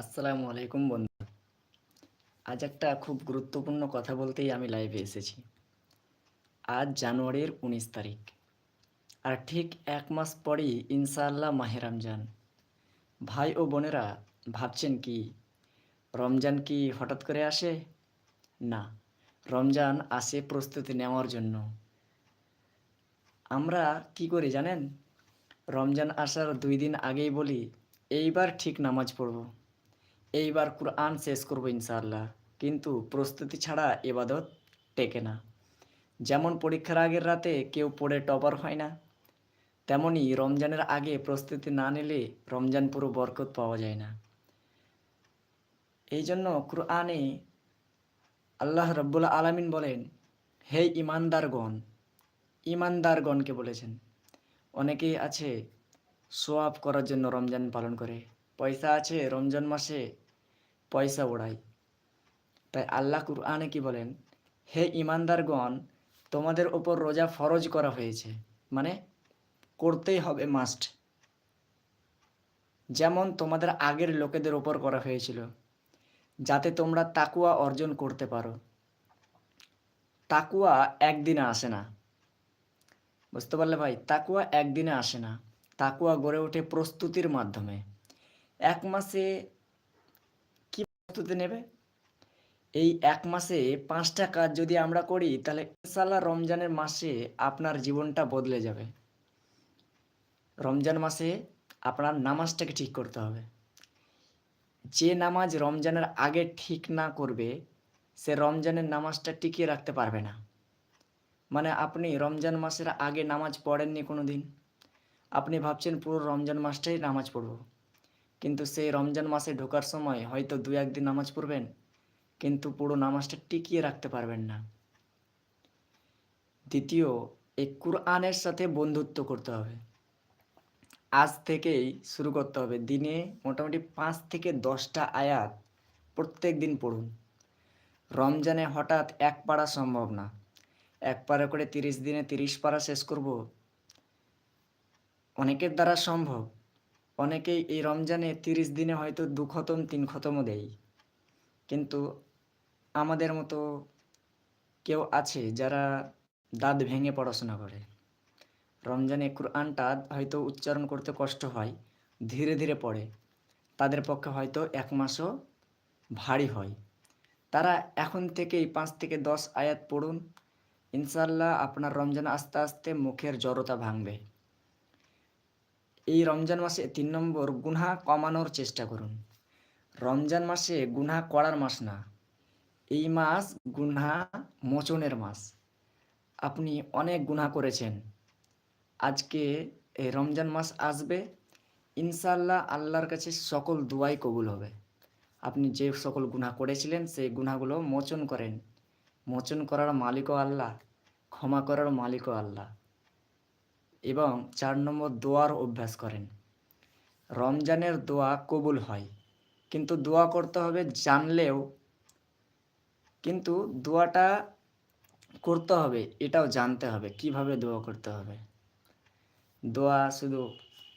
আসসালামু আলাইকুম বন্ধু। আজ একটা খুব গুরুত্বপূর্ণ কথা বলতেই আমি লাইভে এসেছি। আজ জানুয়ারির উনিশ তারিখ। আর ঠিক এক মাস পরেই ইনশাআল্লাহ মাহে রমজান। ভাই ও বোনেরা ভাবছেন কি, রমজান কি হঠাৎ করে আসে? না, রমজান আসে প্রস্তুতি নেওয়ার জন্য। আমরা কি করি জানেন? রমজান আসার দুই দিন আগেই বলি, এইবার ঠিক নামাজ পড়ব। এইবার কোরআন শেষ করব ইনশাআল্লাহ। কিন্তু প্রস্তুতি ছাড়া এবাদত টেকে না। যেমন পরীক্ষার আগের রাতে কেউ পড়ে টপার হয় না, তেমনি রমজানের আগে প্রস্তুতি না নিলে রমজান পুরো বরকত পাওয়া যায় না। এই জন্য কোরআনে আল্লাহ রব্বুল আলামিন বলেন, হে ইমানদারগণ ইমানদারগণকে বলেছেন অনেকেই আছে সোয়াব করার জন্য রমজান পালন করে, পয়সা আছে রমজান মাসে পয়সা ওড়ায় তাই আল্লাহ কুরআনে কি বলেন? হে ইমানদারগণ, তোমাদের ওপর রোজা ফরজ করা হয়েছে। মানে করতেই হবে মাস্ট যেমন তোমাদের আগের লোকেদের ওপর করা হয়েছিল, যাতে তোমরা তাকুয়া অর্জন করতে পারো। তাকুয়া একদিনে আসে না। বুঝতে পারলে ভাই? তাকুয়া একদিনে আসে না। তাকুয়া গড়ে ওঠে প্রস্তুতির মাধ্যমে। এক মাসে প্রস্তুতি নেবে? এই এক মাসে পাঁচটা কাজ যদি আমরা করি, তাহলে ইনশাল্লাহ রমজানের মাসে আপনার জীবনটা বদলে যাবে। রমজান মাসে আপনার নামাজটাকে ঠিক করতে হবে। যে নামাজ রমজানের আগে ঠিক না করবে, সে রমজানের নামাজটা টিকিয়ে রাখতে পারবে না। মানে আপনি রমজান মাসের আগে নামাজ পড়েননি কোনো দিন আপনি ভাবছেন পুরো রমজান মাসটাই নামাজ পড়ব। কিন্তু সেই রমজান মাসে ঢোকার সময় হয়তো দু একদিন নামাজ পড়বেন, কিন্তু পুরো নামাজটা টিকিয়ে রাখতে পারবেন না। দ্বিতীয়, এই কুরআনের সাথে বন্ধুত্ব করতে হবে। আজ থেকেই শুরু করতে হবে। দিনে মোটামুটি পাঁচ থেকে দশটা আয়াত প্রত্যেক দিন পড়ুন। রমজানে হঠাৎ এক পাড়া সম্ভব না। এক পাড়া করে তিরিশ দিনে তিরিশ পাড়া শেষ করব। অনেকের দ্বারা সম্ভব। অনেকেই এই রমজানে তিরিশ দিনে হয়তো দু খতম, তিন খতমও দেয়। কিন্তু আমাদের মতো কেউ আছে যারা দাঁত ভেঙে পড়াশোনা করে। রমজানে কোরআনটা হয়তো উচ্চারণ করতে কষ্ট হয়, ধীরে ধীরে পড়ে। তাদের পক্ষে হয়তো এক মাসও ভারী হয়। তারা এখন থেকেই পাঁচ থেকে দশ আয়াত পড়ুন। ইনশাল্লাহ আপনার রমজান আস্তে আস্তে মুখের জড়তা ভাঙবে। এই রমজান মাসে তিন নম্বর গুনহা কমানোর চেষ্টা করুন। রমজান মাসে গুনহা করার মাস না, এই মাস গুনহা মোচনের মাস। আপনি অনেক গুনাহ করেছেন। আজকে এই রমজান মাস আসবে ইনশাল্লাহ আল্লাহর কাছে সকল দুয়াই কবুল হবে। আপনি যে সকল গুনাহ করেছিলেন, সেই গুনাহগুলো মোচন করেন। মোচন করার মালিকও আল্লাহ, ক্ষমা করার মালিকও আল্লাহ। এবং চার নম্বর দোয়ার অভ্যাস করেন। রমজানের দোয়া কবুল হয়, কিন্তু দোয়া করতে হবে জানলেও, কিন্তু দোয়াটা করতে হবে, এটাও জানতে হবে, কীভাবে দোয়া করতে হবে। দোয়া শুধু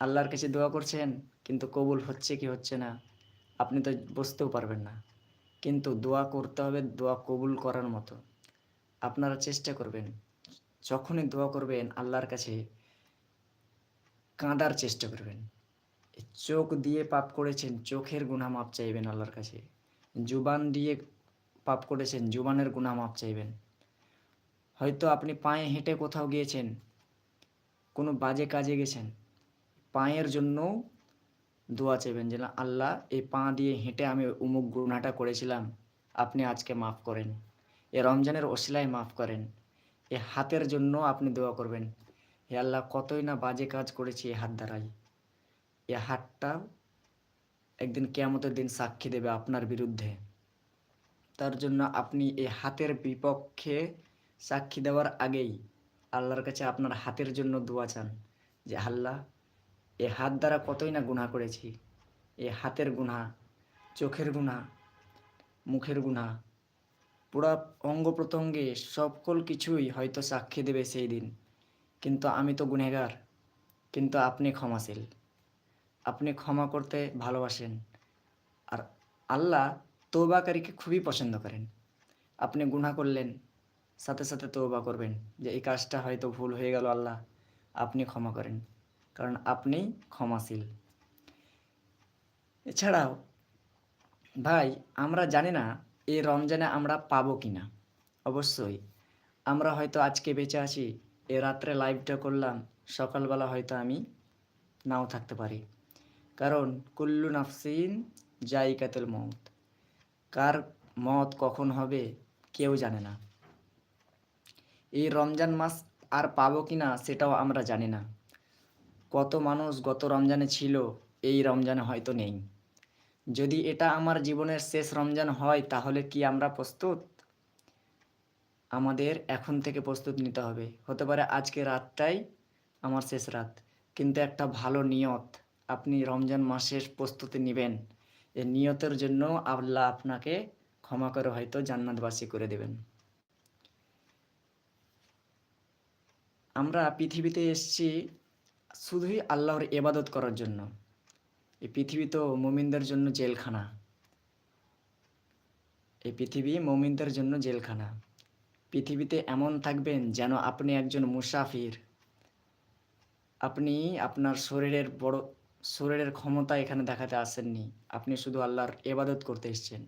আল্লাহর কাছে দোয়া করছেন, কিন্তু কবুল হচ্ছে কি হচ্ছে না, আপনি তো বুঝতেও পারবেন না। কিন্তু দোয়া করতে হবে দোয়া কবুল করার মতো। আপনারা চেষ্টা করবেন, যখনই দোয়া করবেন আল্লাহর কাছে কাঁদার চেষ্টা করবেন। চোখ দিয়ে পাপ করেছেন, চোখের গুণা মাপ চাইবেন আল্লাহর কাছে। জুবান দিয়ে পাপ করেছেন, জুবানের গুণা মাপ চাইবেন। হয়তো আপনি পায়ে হেঁটে কোথাও গিয়েছেন, কোনো বাজে কাজে গেছেন, পায়ের জন্য দোয়া চাইবেন যে, আল্লাহ, এই পা দিয়ে হেঁটে আমি উমুক গুণাটা করেছিলাম, আপনি আজকে মাফ করেন। এ রমজানের ওসিলায় মাফ করেন। এ হাতের জন্য আপনি দোয়া করবেন। হে আল্লাহ কতই না বাজে কাজ করেছি এ হাত দ্বারাই। এ হাতটা একদিন কেয়ামতের দিন সাক্ষী দেবে আপনার বিরুদ্ধে। তার জন্য আপনি এই হাতের বিপক্ষে সাক্ষী দেওয়ার আগেই আল্লাহর কাছে আপনার হাতের জন্য দোয়া চান যে, আল্লাহ, এ হাত দ্বারা কতই না গুণা করেছি? এ হাতের গুণা চোখের গুণা মুখের গুণা পুরা অঙ্গ প্রত্যঙ্গে সকল কিছুই হয়তো সাক্ষী দেবে সেই দিন। কিন্তু আমি তো গুনেগার কিন্তু আপনি ক্ষমাশীল। আপনি ক্ষমা করতে ভালোবাসেন। আর আল্লাহ তৌবাকারীকে খুবই পছন্দ করেন। আপনি গুনাহ করলেন, সাথে সাথে তৌবা করবেন যে এই কাজটা হয়তো ভুল হয়ে গেল আল্লাহ, আপনি ক্ষমা করেন। কারণ আপনি ক্ষমাশীল। এছাড়াও, ভাই, আমরা জানি না এই রমজানে আমরা পাবো কি না অবশ্যই। আমরা হয়তো আজকে বেঁচে আছি এ রাত্রে লাইভটা করলাম, সকালবেলা হয়তো আমি নাও থাকতে পারি। কারণ, কুল্লু নাফসিন জাইকাতুল মত কার মত কখন হবে, কেউ জানে না। এই রমজান মাস আর পাবো কি না, সেটাও আমরা জানি না। কত মানুষ গত রমজানে ছিল, এই রমজানে হয়তো নেই। যদি এটা আমার জীবনের শেষ রমজান হয়, তাহলে কি আমরা প্রস্তুত? আমাদের এখন থেকে প্রস্তুত নিতে হবে। হতে পারে আজকে রাতটাই আমার শেষ রাত। কিন্তু একটা ভালো নিয়ত আপনি রমজান মাসের প্রস্তুতি নেবেন। এই নিয়তের জন্য আল্লাহ আপনাকে ক্ষমা করে হয়তো জান্নাতবাসী করে দেবেন। আমরা পৃথিবীতে এসেছি শুধুই আল্লাহর এবাদত করার জন্য। এই পৃথিবী তো মুমিনদের জন্য জেলখানা। এই পৃথিবী মুমিনদের জন্য জেলখানা। পৃথিবীতে এমন থাকবেন যেন আপনি একজন মুসাফির। আপনি আপনার শরীরের বড়, শরীরের ক্ষমতা এখানে দেখাতে আসেননি। আপনি শুধু আল্লাহর এবাদত করতে এসেছেন।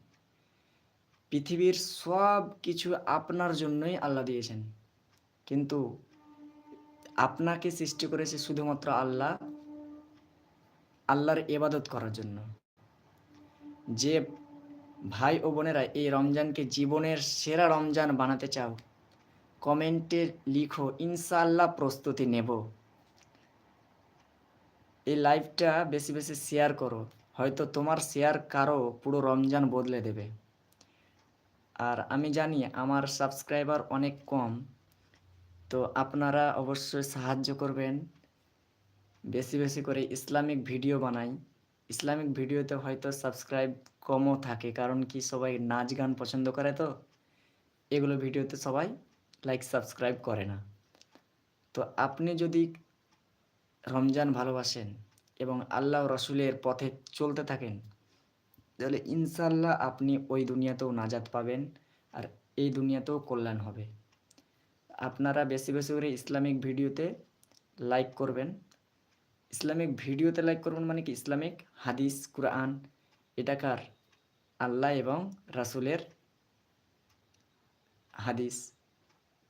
পৃথিবীর সব কিছু আপনার জন্যই আল্লাহ দিয়েছেন। কিন্তু আপনাকে সৃষ্টি করেছে শুধুমাত্র আল্লাহ, আল্লাহর এবাদত করার জন্য। যে ভাই ও বোনেরা, এই রমজানকে জীবনের সেরা রমজান বানাতে চাও। কমেন্টে লিখো, ইনশাআল্লাহ প্রস্তুতি নেব। এই লাইভটা বেশি বেশি শেয়ার করো, হয়তো তোমার শেয়ার কারও পুরো রমজান বদলে দেবে। আর আমি জানি আমার সাবস্ক্রাইবার অনেক কম, তো আপনারা অবশ্যই সাহায্য করবেন। বেশি বেশি করে ইসলামিক ভিডিও বানাই। ইসলামিক ভিডিওতে হয়তো সাবস্ক্রাইব কমও থাকে, কারণ কি সবাই নাচ গান পছন্দ করে তো। এগুলো ভিডিওতে সবাই লাইক সাবস্ক্রাইব করে না। তো আপনি যদি রমজান ভালোবাসেন এবং আল্লাহ রসুলের পথে চলতে থাকেন, তাহলে ইনশাল্লাহ আপনি ওই দুনিয়াতেও নাজাত পাবেন আর এই দুনিয়াতেও কল্যাণ হবে। আপনারা বেশি বেশি করে ইসলামিক ভিডিওতে লাইক করবেন। ইসলামিক ভিডিওতে লাইক করবেন মানে কি? ইসলামিক হাদিস, কুরআন, এটাকার আল্লাহ এবং রাসুলের হাদিস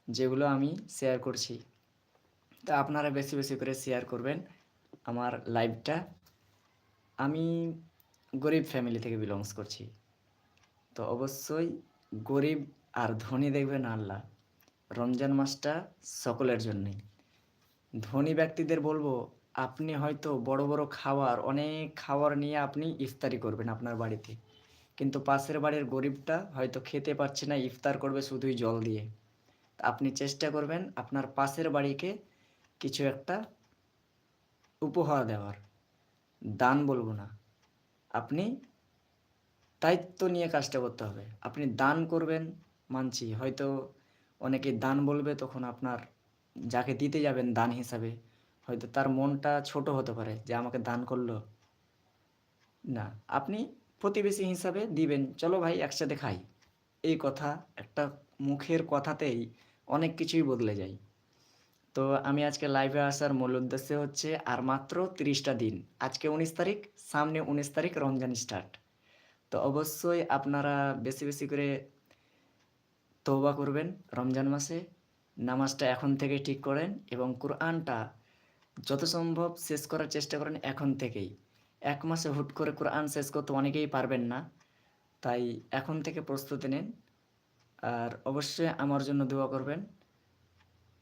যেগুলো আমি শেয়ার করছি। তা আপনারা বেশি বেশি করে শেয়ার করবেন আমার লাইভটা আমি গরিব ফ্যামিলি থেকে বিলংস করছি। তো অবশ্যই গরিব আর ধনী দেখবেন আল্লাহ। রমজান মাসটা সকলের জন্যই। ধনী ব্যক্তিদের বলব আপনি হয়তো বড় বড় খাবার, অনেক খাবার নিয়ে আপনি ইফতারি করবেন আপনার বাড়িতে। কিন্তু পাশের বাড়ির গরিবটা হয়তো খেতে পারছে না, ইফতার করবে শুধুই জল দিয়ে। আপনি চেষ্টা করবেন আপনার পাশের বাড়িকে কিছু একটা উপহার দেওয়ার। দান বলব না। আপনি দায়িত্ব নিয়ে কাজটা করতে হবে। আপনি দান করবেন মানছি। হয়তো অনেকে দান বলবে, তখন আপনার যাকে দিতে যাবেন দান হিসাবে। হয়তো তার মনটা ছোট হতে পারে যে আমাকে দান করল। না, আপনি প্রতিবেশী হিসাবে দিবেন। চলো ভাই, একসাথে খাই। এই কথা একটা মুখের কথাতেই অনেক কিছুই বদলে যায়। তো আমি আজকে লাইভে আসার মূল উদ্দেশ্য হচ্ছে আর মাত্র তিরিশটা দিন। আজকে উনিশ তারিখ, সামনে উনিশ তারিখ রমজান স্টার্ট তো অবশ্যই আপনারা বেশি বেশি করে তৌবা করবেন রমজান মাসে। নামাজটা এখন থেকে ঠিক করেন এবং কোরআনটা যত সম্ভব শেষ করার চেষ্টা করেন এখন থেকেই। এক মাসে হুট করে কোরআন শেষ করতে অনেকেই পারবেন না। তাই এখন থেকে প্রস্তুতি নিন। আর অবশ্যই আমার জন্য দোয়া করবেন।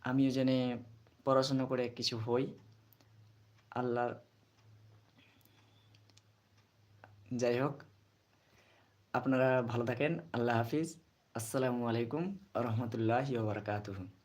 আমিও জেনে পড়াশোনা করে কিছু হই। আল্লাহ যাই হোক, আপনারা ভালো থাকেন। আল্লাহ হাফিজ। আসসালামু আলাইকুম রহমতুল্লাহ বারকাতুহ।